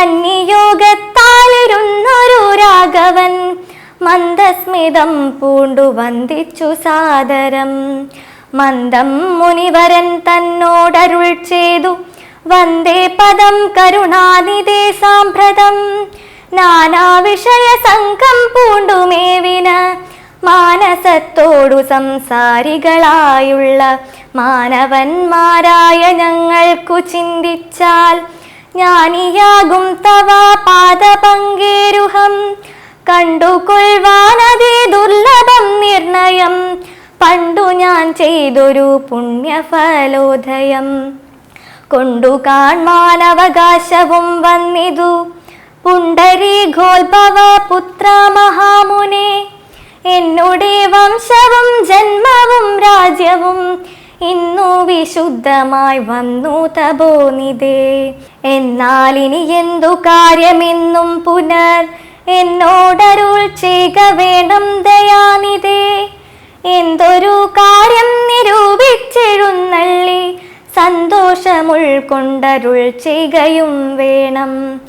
കന്നിയോഗത്താലിരുന്നൊരു രാഘവൻ മന്ദസ്മിതം പൂണ്ടു വന്ദിച്ചു സാദരം. മന്ദം മുനിവരൻ തന്നോടരുൾ ചെയ്തു. വന്ദേ പദം കരുണാനിധേ സാമ്പ്രതം നാനാവിഷയ സംഘം പൂണ്ടുമേവിന് മാനസത്തോടു സംസാരികളായുള്ള മാനവന്മാരായ ഞങ്ങൾക്കു ചിന്തിച്ചാൽ ജ്ഞാനിയാകും തവ പാദപങ്കേരുഹം. കണ്ടുകൊള്ളുവാനതേ ദുർലഭം നിർണയം. പണ്ടു ഞാൻ ചെയ്തൊരു പുണ്യഫലോദയം. കൊണ്ടു കാൺമാനവകാശവും വന്നിതു പുണ്ടരീഘോത്ഭവ പുത്ര മഹാമുനെ. എന്നുടെ വംശവും ജന്മവും രാജ്യവും ഇന്നു വിശുദ്ധമായി വന്നു തപോനിതേ എന്നാൽ ഇനി എന്തു കാര്യമെന്നും പുനർ എന്നോടരുൾ ചെയ്യുക വേണം ദയാനിതേ എന്തൊരു കാര്യം നിരൂപിച്ചെഴുന്നള്ളി സന്തോഷമുൾക്കൊണ്ടരുൾ ചെയ്യുകയും വേണം.